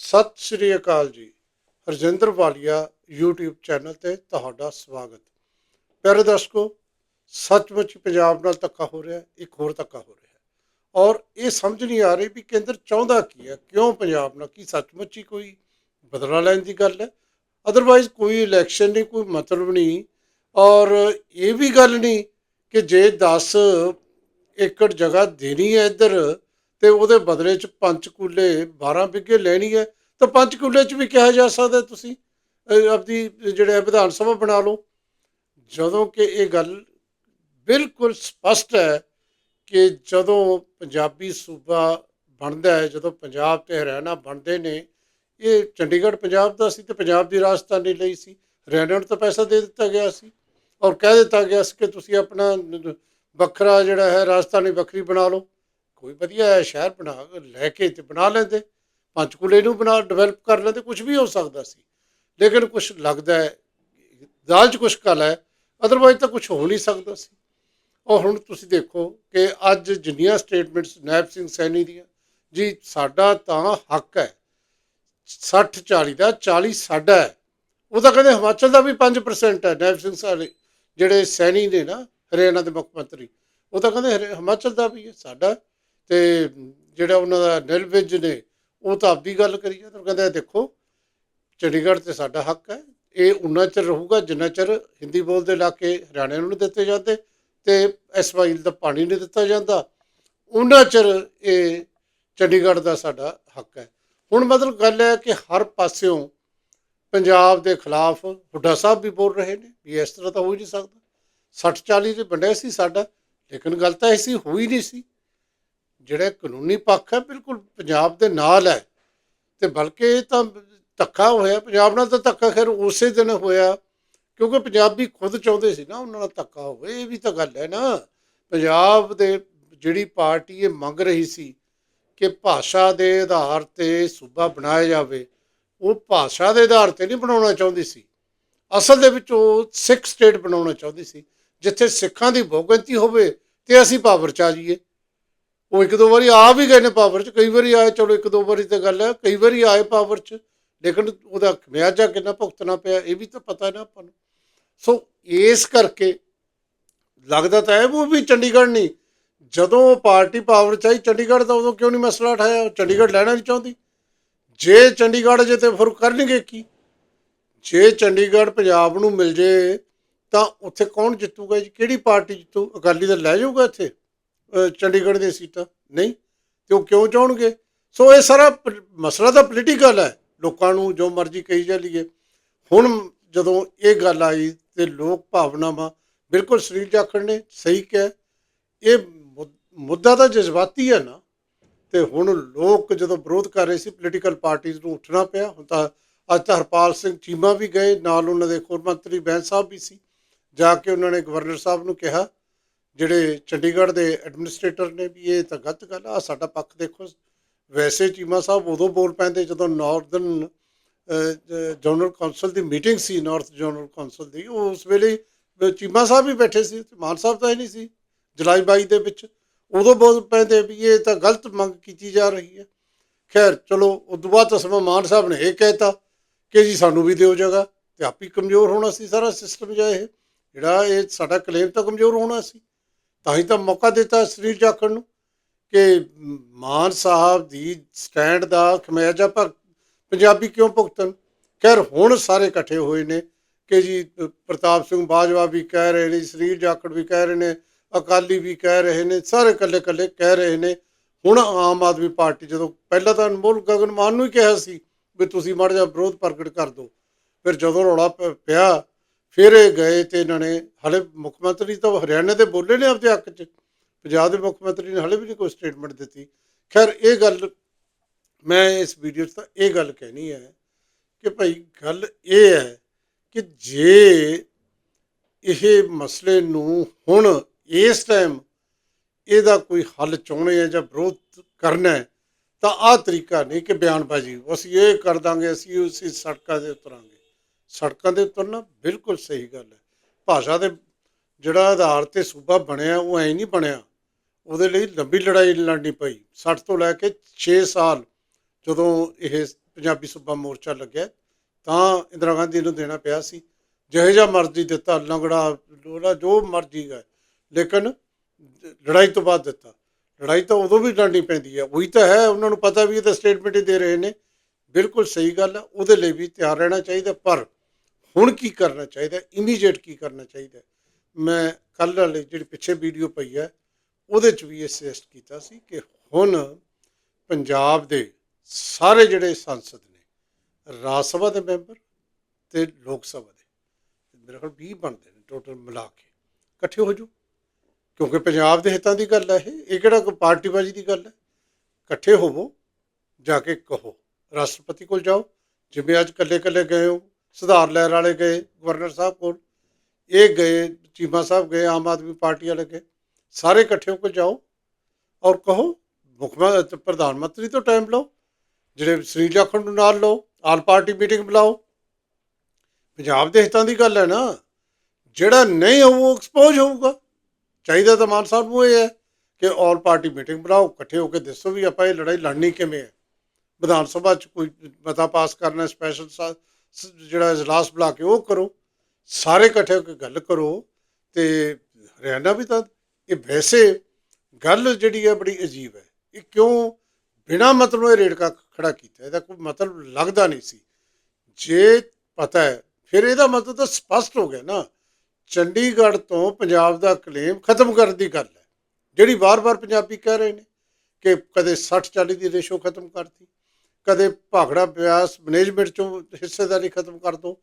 ਸਤਿ ਸ਼੍ਰੀ ਅਕਾਲ ਜੀ। ਹਰਜਿੰਦਰ ਵਾਲੀਆ YouTube channel ਤੇ ਤੁਹਾਡਾ ਸਵਾਗਤ। ਪਿਆਰੇ ਦਰਸ਼ਕੋ, ਸੱਚਮੁੱਚ ਪੰਜਾਬ ਨਾਲ ਧੱਕਾ ਹੋ ਰਿਹਾ, ਇੱਕ ਹੋਰ ਧੱਕਾ ਹੋ ਰਿਹਾ। ਔਰ ਇਹ ਸਮਝ ਨਹੀਂ ਆ ਰਹੀ ਵੀ ਕੇਂਦਰ ਚਾਹੁੰਦਾ ਕੀ ਹੈ, ਕਿਉਂ ਪੰਜਾਬ ਨਾਲ ਕੀ ਸੱਚਮੁੱਚ ਹੀ ਕੋਈ ਬਦਲਾ ਲੈਣ ਦੀ ਗੱਲ ਹੈ। ਅਦਰਵਾਈਜ਼ ਕੋਈ ਇਲੈਕਸ਼ਨ ਨਹੀਂ, ਕੋਈ ਮਤਲਬ ਨਹੀਂ। ਔਰ ਇਹ ਵੀ ਗੱਲ ਨਹੀਂ ਕਿ ਜੇ 10 ਏਕੜ ਜਗ੍ਹਾ ਦੇਣੀ ਹੈ ਇੱਧਰ ਤੇ ਉਹਦੇ ਬਦਲੇ ਚ ਪੰਚਕੂਲੇ 12 ਵਿੱਗੇ ਲੈਣੀ ਹੈ। ਤਾਂ ਪੰਚਕੂਲੇ ਚ ਵੀ ਕਿਹਾ ਜਾ ਸਕਦਾ ਤੁਸੀਂ? ਆਪਦੀ ਜਿਹੜਾ ਵਿਧਾਨ ਸਭਾ ਬਣਾ ਲਓ। ਜਦੋਂ ਕਿ ਇਹ ਗੱਲ ਬਿਲਕੁਲ ਸਪਸ਼ਟ ਹੈ ਕਿ ਜਦੋਂ ਪੰਜਾਬੀ ਸੂਬਾ ਬਣਦਾ ਹੈ, ਜਦੋਂ ਪੰਜਾਬ ਤੇ ਹਰਿਆਣਾ ਬਣਦੇ ਨੇ, ਇਹ ਚੰਡੀਗੜ੍ਹ ਪੰਜਾਬ ਦਾ ਸੀ ਤੇ ਪੰਜਾਬ ਦੀ ਰਾਜਧਾਨੀ ਲਈ ਸੀ। ਹਰਿਆਣਾ ਨੂੰ ਤਾਂ ਪੈਸਾ ਦੇ ਦਿੱਤਾ ਗਿਆ ਸੀ ਔਰ ਕਹਿ ਦਿੱਤਾ ਗਿਆ ਸੀ ਕਿ ਤੁਸੀਂ ਆਪਣਾ ਵੱਖਰਾ ਜਿਹੜਾ ਹੈ, ਰਾਜਧਾਨੀ ਵੱਖਰੀ ਬਣਾ ਲਓ। ਕੋਈ ਵਧੀਆ ਸ਼ਹਿਰ ਬਣਾ ਲੈ ਕੇ ਤੇ ਬਣਾ ਲੈਂਦੇ। ਪੰਚਕੂਲੇ ਨੂੰ ਬਣਾ ਡਿਵੈਲਪ ਕਰ ਲੈਂਦੇ ਕੁਝ ਵੀ ਹੋ ਸਕਦਾ ਸੀ। ਲੇਕਿਨ ਕੁਝ ਲੱਗਦਾ ਹੈ, ਦਾਲ 'ਚ ਕੁਝ ਕਲ ਹੈ ਅਦਰਵਾਈਜ਼ ਤਾਂ ਕੁਝ ਹੋ ਨਹੀਂ ਸਕਦਾ ਸੀ। ਔਰ ਹੁਣ ਤੁਸੀਂ ਦੇਖੋ ਕਿ ਅੱਜ ਜਿੰਨੀਆਂ ਸਟੇਟਮੈਂਟਸ ਨੈਬ ਸਿੰਘ ਸੈਣੀ ਦੀਆਂ, ਜੀ ਸਾਡਾ ਤਾਂ ਹੱਕ ਹੈ 60 40 ਦਾ 40 ਸਾਡਾ ਹੈ। ਉਹ ਤਾਂ ਕਹਿੰਦੇ ਹਿਮਾਚਲ ਦਾ ਵੀ 5% ਹੈ, ਨੈਬ ਸਿੰਘ ਸਾਰੇ ਜਿਹੜੇ ਸੈਣੀ ਨੇ ਨਾ, ਹਰਿਆਣਾ ਦੇ ਮੁੱਖ ਮੰਤਰੀ, ਉਹ ਤਾਂ ਕਹਿੰਦੇ ਹਰਿ- ਹਿਮਾਚਲ ਦਾ ਵੀ ਹੈ, ਸਾਡਾ ਤੇ ਜਿਹੜਾ ਉਹਨਾਂ ਦਾ ਨਿਰਵਿਜ ਨੇ, ਉਹ ਤਾਂ ਆਪਦੀ ਗੱਲ ਕਰੀ ਜਾਂਦੇ ਉਹ ਕਹਿੰਦੇ ਦੇਖੋ, ਚੰਡੀਗੜ੍ਹ ਤੇ ਸਾਡਾ ਹੱਕ ਹੈ, ਇਹ ਉਨਾ ਚਿਰ ਰਹੂਗਾ ਜਿੰਨਾ ਚਿਰ ਹਿੰਦੀ ਬੋਲਦੇ ਇਲਾਕੇ ਹਰਿਆਣੇ ਨੂੰ ਨਹੀਂ ਦਿੱਤੇ ਜਾਂਦੇ ਤੇ ਐਸਵਾਈਲ ਦਾ ਪਾਣੀ ਨਹੀਂ ਦਿੱਤਾ ਜਾਂਦਾ। ਉਹਨਾਂ ਚਿਰ ਇਹ ਚੰਡੀਗੜ੍ਹ ਦਾ ਸਾਡਾ ਹੱਕ ਹੈ। ਹੁਣ ਮਤਲਬ ਗੱਲ ਹੈ ਕਿ ਹਰ ਪਾਸਿਓਂ ਪੰਜਾਬ ਦੇ ਖਿਲਾਫ ਹੁੱਡਾ ਸਾਹਿਬ ਵੀ ਬੋਲ ਰਹੇ ਨੇ, ਵੀ ਇਸ ਤਰ੍ਹਾਂ ਤਾਂ ਹੋ ਹੀ ਨਹੀਂ ਸਕਦਾ। 60 40 ਦੇ ਵੰਡਿਆ ਸੀ ਸਾਡਾ, ਲੇਕਿਨ ਗੱਲ ਤਾਂ ਐਸੀ ਹੋਈ ਨਹੀਂ ਸੀ। ਜਿਹੜਾ ਕਾਨੂੰਨੀ ਪੱਖ ਹੈ, ਬਿਲਕੁਲ ਪੰਜਾਬ ਦੇ ਨਾਲ ਹੈ। ਤੇ ਬਲਕਿ ਇਹ ਤਾਂ ਧੱਕਾ ਹੋਇਆ, ਪੰਜਾਬ ਨਾਲ ਤਾਂ ਧੱਕਾ ਖੈਰ ਉਸੇ ਦਿਨ ਹੋਇਆ, ਕਿਉਂਕਿ ਪੰਜਾਬੀ ਖੁਦ ਚਾਹੁੰਦੇ ਸੀ ਨਾ ਉਹਨਾਂ ਨਾਲ ਧੱਕਾ ਹੋਵੇ, ਇਹ ਵੀ ਤਾਂ ਗੱਲ ਹੈ ਨਾ। ਪੰਜਾਬ ਦੇ ਜਿਹੜੀ ਪਾਰਟੀ ਇਹ ਮੰਗ ਰਹੀ ਸੀ ਕਿ ਭਾਸ਼ਾ ਦੇ ਆਧਾਰ ਤੇ ਸੂਬਾ ਬਣਾਇਆ ਜਾਵੇ, ਉਹ ਭਾਸ਼ਾ ਦੇ ਆਧਾਰ ਤੇ ਨਹੀਂ ਬਣਾਉਣਾ ਚਾਹੁੰਦੀ ਸੀ। ਅਸਲ ਦੇ ਵਿੱਚ ਉਹ ਸਿੱਖ ਸਟੇਟ ਬਣਾਉਣਾ ਚਾਹੁੰਦੀ ਸੀ, ਜਿੱਥੇ ਸਿੱਖਾਂ ਦੀ ਬਹੁਗਿਣਤੀ ਹੋਵੇ ਤੇ ਅਸੀਂ ਪਾਵਰ ਚ ਆ ਜਾਈਏ। ਉਹ ਇੱਕ ਦੋ ਵਾਰੀ ਆ ਵੀ ਗਏ ਨੇ ਪਾਵਰ ਚ, ਕਈ ਵਾਰੀ ਆਏ, ਚਲੋ ਇੱਕ ਦੋ ਵਾਰੀ ਤਾਂ ਗੱਲ ਹੈ, ਕਈ ਵਾਰੀ ਆਏ ਪਾਵਰ ਚ, ਲੇਕਿਨ ਉਹਦਾ ਖਮਿਆਜਾ ਕਿੰਨਾ ਭੁਗਤਣਾ ਪਿਆ, ਇਹ ਵੀ ਤਾਂ ਪਤਾ ਨਾ ਆਪਾਂ ਨੂੰ। ਸੋ ਇਸ ਕਰਕੇ ਲੱਗਦਾ ਤਾਂ ਹੈ ਉਹ ਵੀ ਚੰਡੀਗੜ੍ਹ ਨਹੀਂ। ਜਦੋਂ ਉਹ ਪਾਰਟੀ ਪਾਵਰ ਚ ਆਈ ਚੰਡੀਗੜ੍ਹ ਦਾ ਉਦੋਂ ਕਿਉਂ ਨਹੀਂ ਮਸਲਾ ਉਠਾਇਆ? ਚੰਡੀਗੜ੍ਹ ਲੈਣਾ ਨਹੀਂ ਚਾਹੁੰਦੀ। ਜੇ ਚੰਡੀਗੜ੍ਹ ਜੇ ਤੇ ਫਿਰ ਕਰਨਗੇ ਕੀ? ਜੇ ਚੰਡੀਗੜ੍ਹ ਪੰਜਾਬ ਨੂੰ ਮਿਲ ਜੇ, ਤਾਂ ਉੱਥੇ ਕੌਣ ਜਿੱਤੂਗਾ ਜੀ? ਕਿਹੜੀ ਪਾਰਟੀ ਜਿੱਤੂ? ਅਕਾਲੀ ਦਲ ਲੈ ਜਾਊਗਾ ਇੱਥੇ? ਚੰਡੀਗੜ੍ਹ ਦੀਆਂ ਸੀਟਾਂ? ਨਹੀਂ? ਤੇ ਉਹ ਕਿਉਂ ਚਾਹਣਗੇ? ਸੋ ਇਹ ਸਾਰਾ ਪ- ਮਸਲਾ ਤਾਂ ਪੋਲੀਟੀਕਲ ਹੈ। ਲੋਕਾਂ ਨੂੰ ਜੋ ਮਰਜ਼ੀ ਕਹੀ ਜਾ ਲਈਏ। ਹੁਣ ਜਦੋਂ ਇਹ ਗੱਲ ਆਈ ਤੇ ਲੋਕ ਭਾਵਨਾਵਾਂ ਬਿਲਕੁਲ ਸਰੀਰ ਜਾਖੜ ਨੇ, ਸਹੀ ਕਿਹਾ। ਇਹ ਮੁੱਦਾ ਤਾਂ ਜਜ਼ਬਾਤੀ ਹੈ ਨਾ। ਤੇ ਹੁਣ ਲੋਕ ਜਦੋਂ ਵਿਰੋਧ ਕਰ ਰਹੇ ਸੀ ਪੋਲੀਟੀਕਲ ਪਾਰਟੀਆਂ ਨੂੰ ਉੱਠਣਾ ਪਿਆ। ਹੁਣ ਤਾਂ ਅੱਜ ਤਾਂ ਹਰਪਾਲ ਸਿੰਘ ਚੀਮਾ ਵੀ ਗਏ, ਨਾਲ ਉਹਨਾਂ ਦੇ ਖੋਰ ਮੰਤਰੀ ਬੈਂਸ ਸਾਹਿਬ ਵੀ ਸੀ। ਜਾ ਕੇ ਉਹਨਾਂ ਨੇ ਗਵਰਨਰ ਸਾਹਿਬ ਨੂੰ ਕਿਹਾ ਜਿਹੜੇ ਚੰਡੀਗੜ੍ਹ ਦੇ ਐਡਮਿਨਿਸਟ੍ਰੇਟਰ ਨੇ ਵੀ ਇਹ ਤਾਂ ਗਲਤ ਗੱਲ ਆ ਸਾਡਾ ਪੱਖ ਦੇਖੋ। ਵੈਸੇ ਚੀਮਾ ਸਾਹਿਬ ਉਦੋਂ ਬੋਲ ਪੈਂਦੇ ਜਦੋਂ ਨਾਰਦਰਨ ਜਨਰਲ ਕੌਂਸਲ ਦੀ ਮੀਟਿੰਗ ਸੀ ਨਾਰਥ ਜਨਰਲ ਕੌਂਸਲ ਦੀ। ਉਹ ਉਸ ਵੇਲੇ ਚੀਮਾ ਸਾਹਿਬ ਵੀ ਬੈਠੇ ਸੀ ਤੇ ਮਾਨ ਸਾਹਿਬ ਤਾਂ ਹੀ ਨਹੀਂ ਸੀ ਜੁਲਾਈ 22 ਦੇ ਵਿੱਚ। ਉਦੋਂ ਬੋਲ ਪੈਂਦੇ ਵੀ ਇਹ ਤਾਂ ਗਲਤ ਮੰਗ ਕੀਤੀ ਜਾ ਰਹੀ ਹੈ। ਖੈਰ, ਚਲੋ ਉਦੋਂ ਬਾਅਦ ਤਾਂ ਸਮਾਂ ਮਾਨ ਸਾਹਿਬ ਨੇ ਇਹ ਕਹਿਤਾ ਕਿ ਜੀ ਸਾਨੂੰ ਵੀ ਦਿਓ ਜਗ੍ਹਾ, ਤੇ ਆਪ ਹੀ ਕਮਜ਼ੋਰ ਹੋਣਾ ਸੀ ਸਾਰਾ ਸਿਸਟਮ ਜਿਹਾ ਇਹ। ਜਿਹੜਾ ਇਹ ਸਾਡਾ ਕਲੇਮ ਤਾਂ ਕਮਜ਼ੋਰ ਹੋਣਾ ਸੀ। ਤਾਂ ਹੀ ਤਾਂ ਮੌਕਾ ਦਿੱਤਾ ਸਰੀਰ ਜਾਖੜ ਨੂੰ ਕਿ ਮਾਨ ਸਾਹਿਬ ਦੀ ਸਟੈਂਡ ਦਾ ਖਮਿਆਜਾ ਪਰ ਪੰਜਾਬੀ ਕਿਉਂ ਭੁਗਤਣ? ਖੈਰ, ਹੁਣ ਸਾਰੇ ਇਕੱਠੇ ਹੋਏ ਨੇ ਕਿ ਜੀ, ਪ੍ਰਤਾਪ ਸਿੰਘ ਬਾਜਵਾ ਵੀ ਕਹਿ ਰਹੇ ਨੇ ਸਰੀਰ ਜਾਖੜ ਵੀ ਕਹਿ ਰਹੇ ਨੇ, ਅਕਾਲੀ ਵੀ ਕਹਿ ਰਹੇ ਨੇ, ਸਾਰੇ ਇਕੱਲੇ ਇਕੱਲੇ ਕਹਿ ਰਹੇ ਨੇ। ਹੁਣ ਆਮ ਆਦਮੀ ਪਾਰਟੀ ਜਦੋਂ ਪਹਿਲਾਂ ਤਾਂ ਅਨਮੋਲ ਗਗਨ ਮਾਨ ਨੂੰ ਹੀ ਕਿਹਾ ਸੀ ਵੀ ਤੁਸੀਂ ਮਾੜਾ ਜਿਹਾ ਵਿਰੋਧ ਪ੍ਰਗਟ ਕਰ ਦਿਓ। ਫਿਰ ਜਦੋਂ ਰੌਲਾ ਪ- ਪਿਆ ਫਿਰ ਇਹ ਗਏ ਤੇ ਇਹਨਾਂ ਨੇ ਹਲੇ ਮੁੱਖ ਮੰਤਰੀ ਤਾਂ ਹਰਿਆਣਾ ਦੇ ਬੋਲੇ ਨੇ ਆਪਦੇ ਹੱਕ 'ਚ। ਪੰਜਾਬ ਦੇ ਮੁੱਖ ਮੰਤਰੀ ਨੇ ਹਲੇ ਵੀ ਨਹੀਂ ਕੋਈ ਸਟੇਟਮੈਂਟ ਦਿੱਤੀ। ਖੈਰ, ਇਹ ਗੱਲ ਮੈਂ ਇਸ ਵੀਡੀਓ 'ਚ ਤਾਂ ਇਹ ਗੱਲ ਕਹਿਣੀ ਹੈ ਕਿ ਭਾਈ ਗੱਲ ਇਹ ਹੈ ਕਿ ਜੇ ਇਹ ਮਸਲੇ ਨੂੰ ਹੁਣ ਇਸ ਟਾਈਮ ਇਹਦਾ ਕੋਈ ਹੱਲ ਚਾਹੁੰਦੇ ਆ ਜਾਂ ਵਿਰੋਧ ਕਰਨਾ ਹੈ, ਤਾਂ ਆਹ ਤਰੀਕਾ ਨਹੀਂ ਕਿ ਬਿਆਨਬਾਜ਼ੀ। ਅਸੀਂ ਇਹ ਕਰ ਦਾਂਗੇ, ਅਸੀਂ ਉਸੇ ਸੜਕਾਂ ਦੇ ਉਤਰਾਂਗੇ। ਸੜਕਾਂ ਦੇ ਉਤਰਨਾ ਬਿਲਕੁਲ ਸਹੀ ਗੱਲ ਹੈ। ਭਾਸ਼ਾ ਦੇ ਜਿਹੜਾ ਆਧਾਰ ਤੇ ਸੂਬਾ ਬਣਿਆ, ਉਹ ਐ ਨਹੀਂ ਬਣਿਆ। ਉਹਦੇ ਲਈ ਲੰਬੀ ਲੜਾਈ ਲੜਨੀ ਪਈ। 60 ਤੋਂ ਲੈ ਕੇ 6 ਸਾਲ ਜਦੋਂ ਇਹ ਪੰਜਾਬੀ ਸੂਬਾ ਮੋਰਚਾ ਲੱਗਿਆ, ਤਾਂ ਇੰਦਰਾ ਗਾਂਧੀ ਨੂੰ ਦੇਣਾ ਪਿਆ ਸੀ। ਜਿਹੋ ਜਿਹਾ ਮਰਜ਼ੀ ਦਿੱਤਾ, ਲੰਗੜਾ ਲੋੜਾ ਜੋ ਮਰਜ਼ੀ ਹੈ। ਲੇਕਿਨ ਲੜਾਈ ਤੋਂ ਬਾਅਦ ਦਿੱਤਾ। ਲੜਾਈ ਤਾਂ ਉਦੋਂ ਵੀ ਲੜਨੀ ਪੈਂਦੀ ਹੈ। ਉਹੀ ਤਾਂ ਹੈ, ਉਹਨਾਂ ਨੂੰ ਪਤਾ ਵੀ ਇਹ ਤਾਂ ਸਟੇਟਮੈਂਟ ਹੀ ਦੇ ਰਹੇ ਨੇ। ਬਿਲਕੁਲ ਸਹੀ ਗੱਲ ਹੈ, ਉਹਦੇ ਲਈ ਵੀ ਤਿਆਰ ਰਹਿਣਾ ਚਾਹੀਦਾ। ਪਰ ਹੁਣ ਕੀ ਕਰਨਾ ਚਾਹੀਦਾ ਇਮੀਡੀਏਟ ਕੀ ਕਰਨਾ ਚਾਹੀਦਾ ਮੈਂ ਕੱਲ੍ਹ ਵਾਲੀ ਜਿਹੜੀ ਪਿੱਛੇ ਵੀਡੀਓ ਪਈ ਹੈ, ਉਹਦੇ ਚ ਵੀ ਇਹ ਸੁਜੈਸਟ ਕੀਤਾ ਸੀ ਕਿ ਹੁਣ ਪੰਜਾਬ ਦੇ ਸਾਰੇ ਜਿਹੜੇ ਸੰਸਦ ਨੇ, ਰਾਜ ਸਭਾ ਦੇ ਮੈਂਬਰ ਤੇ ਲੋਕ ਸਭਾ ਦੇ, ਮੇਰੇ ਕੋਲ 20 ਬਣਦੇ ਨੇ ਟੋਟਲ ਮਿਲਾ ਕੇ। ਇਕੱਠੇ ਹੋ ਜਾਓ, ਕਿਉਂਕਿ ਪੰਜਾਬ ਦੇ ਹਿੱਤਾਂ ਦੀ ਗੱਲ ਹੈ ਇਹ ਇਹ ਕਿਹੜਾ ਕੋਈ ਪਾਰਟੀਬਾਜ਼ੀ ਦੀ ਗੱਲ ਹੈ? ਇਕੱਠੇ ਹੋਵੋ, ਜਾ ਕੇ ਕਹੋ। ਰਾਸ਼ਟਰਪਤੀ ਕੋਲ ਜਾਓ, ਜਿਵੇਂ ਅੱਜ ਕੱਲੇ ਕੱਲੇ ਗਏ ਹੋ ਸੁਧਾਰ ਲਹਿਰ ਵਾਲੇ ਗਏ, ਗਵਰਨਰ ਸਾਹਿਬ ਕੋਲ। ਇਹ ਗਏ, ਚੀਮਾ ਸਾਹਿਬ ਗਏ, ਆਮ ਆਦਮੀ ਪਾਰਟੀ ਵਾਲੇ ਗਏ। ਸਾਰੇ ਇਕੱਠੇ ਹੋ ਕੇ ਜਾਓ ਔਰ ਕਹੋ, ਮੁੱਖ ਮੰਤਰੀ ਪ੍ਰਧਾਨ ਮੰਤਰੀ ਤੋਂ ਟਾਈਮ ਲਓ, ਜਿਹੜੇ ਸ੍ਰੀ ਜਾਖੜ ਨੂੰ ਨਾਲ ਲਓ, ਆਲ ਪਾਰਟੀ ਮੀਟਿੰਗ ਬੁਲਾਓ। ਪੰਜਾਬ ਦੇ ਹਿੱਤਾਂ ਦੀ ਗੱਲ ਹੈ ਨਾ, ਜਿਹੜਾ ਨਹੀਂ ਹੋਊ ਉਹ ਐਕਸਪੋਜ਼ ਹੋਊਗਾ। ਚਾਹੀਦਾ ਤਾਂ ਮਾਨ ਸਾਹਿਬ ਨੂੰ ਇਹ ਹੈ ਕਿ ਆਲ ਪਾਰਟੀ ਮੀਟਿੰਗ ਬੁਲਾਓ, ਇਕੱਠੇ ਹੋ ਕੇ ਦੱਸੋ ਵੀ ਆਪਾਂ ਇਹ ਲੜਾਈ ਲੜਨੀ ਕਿਵੇਂ ਹੈ। ਵਿਧਾਨ ਸਭਾ ਚ ਕੋਈ ਮਤਾ ਪਾਸ ਕਰਨਾ ਸਪੈਸ਼ਲ ਜਿਹੜਾ ਇਜਲਾਸ ਬੁਲਾ ਕੇ ਉਹ ਕਰੋ, ਸਾਰੇ ਇਕੱਠੇ ਹੋ ਕੇ ਗੱਲ ਕਰੋ ਤੇ ਹਰਿਆਣਾ ਵੀ ਤਾਂ, ਇਹ ਵੈਸੇ ਗੱਲ ਜਿਹੜੀ ਹੈ ਬੜੀ ਅਜੀਬ ਹੈ। ਇਹ ਕਿਉਂ ਬਿਨਾ ਮਤਲਬ ਇਹ ਰੇੜਕਾ ਖੜਾ ਕੀਤਾ? ਇਹਦਾ ਕੋਈ ਮਤਲਬ ਲੱਗਦਾ ਨਹੀਂ ਸੀ। ਜੇ ਪਤਾ ਹੈ, ਫਿਰ ਇਹਦਾ ਮਤਲਬ ਤਾਂ ਸਪਸ਼ਟ ਹੋ ਗਿਆ ਨਾ। ਚੰਡੀਗੜ੍ਹ ਤੋਂ ਪੰਜਾਬ ਦਾ ਕਲੇਮ ਖਤਮ ਕਰਨ ਦੀ ਗੱਲ ਹੈ। ਜਿਹੜੀ ਵਾਰ-ਵਾਰ ਪੰਜਾਬੀ ਕਹਿ ਰਹੇ ਨੇ ਕਿ ਕਦੇ 60 40 ਦੀ ਰੇਸ਼ੋ ਖਤਮ ਕਰਤੀ। ਕਦੇ ਭਾਖੜਾ ਬਿਆਸ ਮੈਨੇਜਮੈਂਟ ਚੋਂ ਹਿੱਸੇਦਾਰੀ ਖਤਮ ਕਰ ਦੋ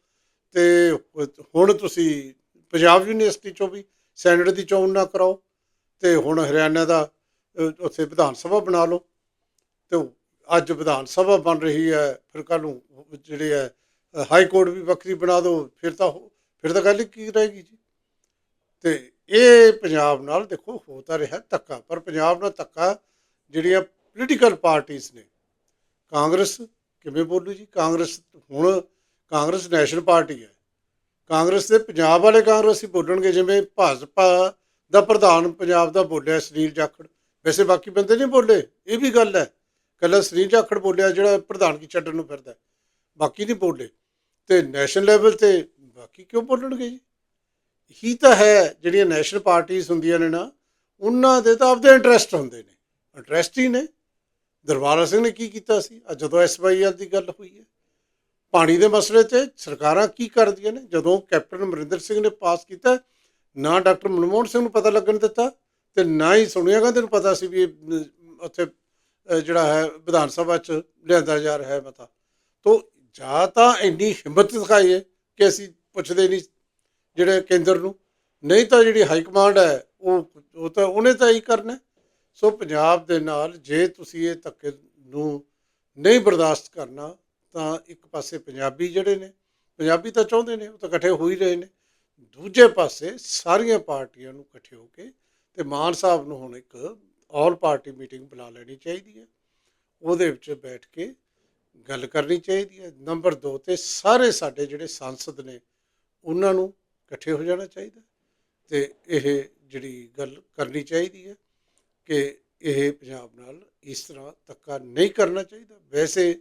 ਤੇ ਹੁਣ ਤੁਸੀਂ ਪੰਜਾਬ ਯੂਨੀਵਰਸਿਟੀ ਚੋਂ ਵੀ, ਸੈਨੇਟ ਦੀ ਚੋਣ ਨਾ ਕਰਾਓ ਤੇ ਹੁਣ ਹਰਿਆਣਾ ਦਾ ਉੱਥੇ ਵਿਧਾਨ ਸਭਾ ਬਣਾ ਲਓ ਤੇ ਅੱਜ ਵਿਧਾਨ ਸਭਾ ਬਣ ਰਹੀ ਹੈ, ਫਿਰ ਕੱਲ ਨੂੰ ਜਿਹੜੇ ਹੈ, ਹਾਈ ਕੋਰਟ ਵੀ ਵੱਖਰੀ ਬਣਾ ਦਿਓ ਫਿਰ ਤਾਂ ਹੋ- ਫਿਰ ਤਾਂ ਗੱਲ ਕੀ ਰਹੇਗੀ ਜੀ? ਤੇ ਇਹ ਪੰਜਾਬ ਨਾਲ ਦੇਖੋ, ਹੋ ਤਾਂ ਰਿਹਾ ਧੱਕਾ, ਪਰ ਪੰਜਾਬ ਨਾਲ ਧੱਕਾ ਜਿਹੜੀਆਂ ਪੋਲੀਟੀਕਲ ਪਾਰਟੀਆਂ ਨੇ ਕਾਂਗਰਸ ਕਿਵੇਂ ਬੋਲੂ ਜੀ? ਕਾਂਗਰਸ ਹੁਣ ਕਾਂਗਰਸ ਨੈਸ਼ਨਲ ਪਾਰਟੀ ਹੈ। ਕਾਂਗਰਸ ਦੇ ਪੰਜਾਬ ਵਾਲੇ ਕਾਂਗਰਸੀ ਬੋਲਣਗੇ, ਜਿਵੇਂ ਭਾਜਪਾ ਦਾ ਪ੍ਰਧਾਨ ਪੰਜਾਬ ਦਾ ਬੋਲਿਆ, ਸੁਨੀਲ ਜਾਖੜ। ਵੈਸੇ ਬਾਕੀ ਬੰਦੇ ਨਹੀਂ ਬੋਲੇ, ਇਹ ਵੀ ਗੱਲ ਹੈ। ਕੱਲਾ ਸੁਨੀਲ ਜਾਖੜ ਬੋਲਿਆ, ਜਿਹੜਾ ਪ੍ਰਧਾਨ ਕੀ ਛੱਡਣ ਨੂੰ ਫਿਰਦਾ ਬਾਕੀ ਨਹੀਂ ਬੋਲੇ। ਤੇ ਨੈਸ਼ਨਲ ਲੈਵਲ ਤੇ ਬਾਕੀ ਕਿਉਂ ਬੋਲਣਗੇ ਜੀ? ਹੀ ਤਾਂ ਹੈ, ਜਿਹੜੀਆਂ ਨੈਸ਼ਨਲ ਪਾਰਟੀਆਂ ਹੁੰਦੀਆਂ ਨੇ ਨਾ, ਉਹਨਾਂ ਦੇ ਤਾਂ ਆਪਦੇ ਇੰਟਰਸਟ ਹੁੰਦੇ ਨੇ। ਇੰਟਰਸਟ ਹੀ ਨੇ। ਦਰਬਾਰਾ ਸਿੰਘ ਨੇ ਕੀ ਕੀਤਾ ਸੀ? ਅੱਜ ਜਦੋਂ ਐਸਵਾਈਐਲ ਦੀ ਗੱਲ ਹੋਈ ਹੈ, ਪਾਣੀ ਦੇ ਮਸਲੇ ਤੇ ਸਰਕਾਰਾਂ ਕੀ ਕਰਦੀਆਂ ਨੇ? ਜਦੋਂ ਕੈਪਟਨ ਅਮਰਿੰਦਰ ਸਿੰਘ ਨੇ ਪਾਸ ਕੀਤਾ, ਨਾ ਡਾਕਟਰ ਮਨਮੋਹਨ ਸਿੰਘ ਨੂੰ ਪਤਾ ਲੱਗਣ ਦਿੱਤਾ ਤੇ ਨਾ ਹੀ ਸੋਨੀਆ ਗਾਂਧੀ ਨੂੰ ਪਤਾ ਸੀ ਵੀ ਉੱਥੇ ਜਿਹੜਾ ਹੈ, ਵਿਧਾਨ ਸਭਾ ਚ ਲਿਆਂਦਾ ਜਾ ਰਿਹਾ ਹੈ ਮਤਾ। ਤੋਂ ਜਾਂ ਤਾਂ ਇੰਨੀ ਹਿੰਮਤ ਦਿਖਾਈਏ ਕਿ ਅਸੀਂ ਪੁੱਛਦੇ ਨਹੀਂ ਜਿਹੜੇ ਕੇਂਦਰ ਨੂੰ, ਨਹੀਂ ਤਾਂ ਜਿਹੜੀ ਹਾਈ ਕਮਾਂਡ ਹੈ, ਉਹ ਉਹ ਤਾਂ ਉਹਨੇ ਤਾਂ ਹੀ ਕਰਨਾ ਸੋ ਪੰਜਾਬ ਦੇ ਨਾਲ ਜੇ ਤੁਸੀਂ ਇਹ ਧੱਕੇ ਨੂੰ ਨਹੀਂ ਬਰਦਾਸ਼ਤ ਕਰਨਾ, ਤਾਂ ਇੱਕ ਪਾਸੇ ਪੰਜਾਬੀ ਜਿਹੜੇ ਨੇ, ਪੰਜਾਬੀ ਤਾਂ ਚਾਹੁੰਦੇ ਨੇ, ਉਹ ਤਾਂ ਇਕੱਠੇ ਹੋ ਹੀ ਰਹੇ ਨੇ। ਦੂਜੇ ਪਾਸੇ ਸਾਰੀਆਂ ਪਾਰਟੀਆਂ ਨੂੰ ਇਕੱਠੇ ਹੋ ਕੇ ਤੇ ਮਾਨ ਸਾਹਿਬ ਨੂੰ ਹੁਣ ਇੱਕ ਆਲ ਪਾਰਟੀ ਮੀਟਿੰਗ ਬੁਲਾ ਲੈਣੀ ਚਾਹੀਦੀ ਹੈ। ਉਹਦੇ ਵਿੱਚ ਬੈਠ ਕੇ ਗੱਲ ਕਰਨੀ ਚਾਹੀਦੀ ਹੈ। ਨੰਬਰ 2 ਤੇ ਸਾਰੇ ਸਾਡੇ ਜਿਹੜੇ ਸੰਸਦ ਨੇ, ਉਹਨਾਂ ਨੂੰ ਇਕੱਠੇ ਹੋ ਜਾਣਾ ਚਾਹੀਦਾ ਤੇ ਇਹ ਜਿਹੜੀ ਗੱਲ ਕਰਨੀ ਚਾਹੀਦੀ ਹੈ। ਕਿ ਇਹ ਪੰਜਾਬ ਨਾਲ ਇਸ ਤਰ੍ਹਾਂ ਧੱਕਾ ਨਹੀਂ ਕਰਨਾ ਚਾਹੀਦਾ। ਵੈਸੇ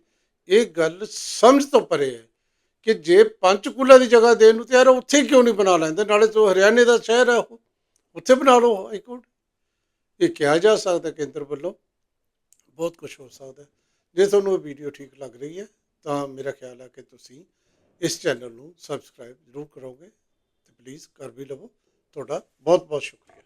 ਇਹ ਗੱਲ ਸਮਝ ਤੋਂ ਪਰੇ ਹੈ ਕਿ ਜੇ ਪੰਚਕੂਲਾ ਦੀ ਜਗ੍ਹਾ ਦੇਣ ਨੂੰ ਤਿਆਰ ਹੈ ਉੱਥੇ ਕਿਉਂ ਨਹੀਂ ਬਣਾ ਲੈਂਦੇ? ਨਾਲੇ ਤੋਂ ਹਰਿਆਣੇ ਦਾ ਸ਼ਹਿਰ ਹੈ ਉਹ ਉੱਥੇ ਬਣਾ ਲਓ ਹਾਈ ਕੋਰਟ ਇਹ ਕਿਹਾ ਜਾ ਸਕਦਾ ਕੇਂਦਰ ਵੱਲੋਂ, ਬਹੁਤ ਕੁਝ ਹੋ ਸਕਦਾ ਜੇ ਤੁਹਾਨੂੰ ਇਹ ਵੀਡੀਓ ਠੀਕ ਲੱਗ ਰਹੀ ਹੈ, ਤਾਂ ਮੇਰਾ ਖਿਆਲ ਹੈ ਕਿ ਤੁਸੀਂ ਇਸ ਚੈਨਲ ਨੂੰ ਸਬਸਕ੍ਰਾਈਬ ਜ਼ਰੂਰ ਕਰੋਗੇ ਤੇ ਪਲੀਜ਼ ਕਰ ਵੀ ਲਵੋ। ਤੁਹਾਡਾ ਬਹੁਤ ਬਹੁਤ ਸ਼ੁਕਰੀਆ।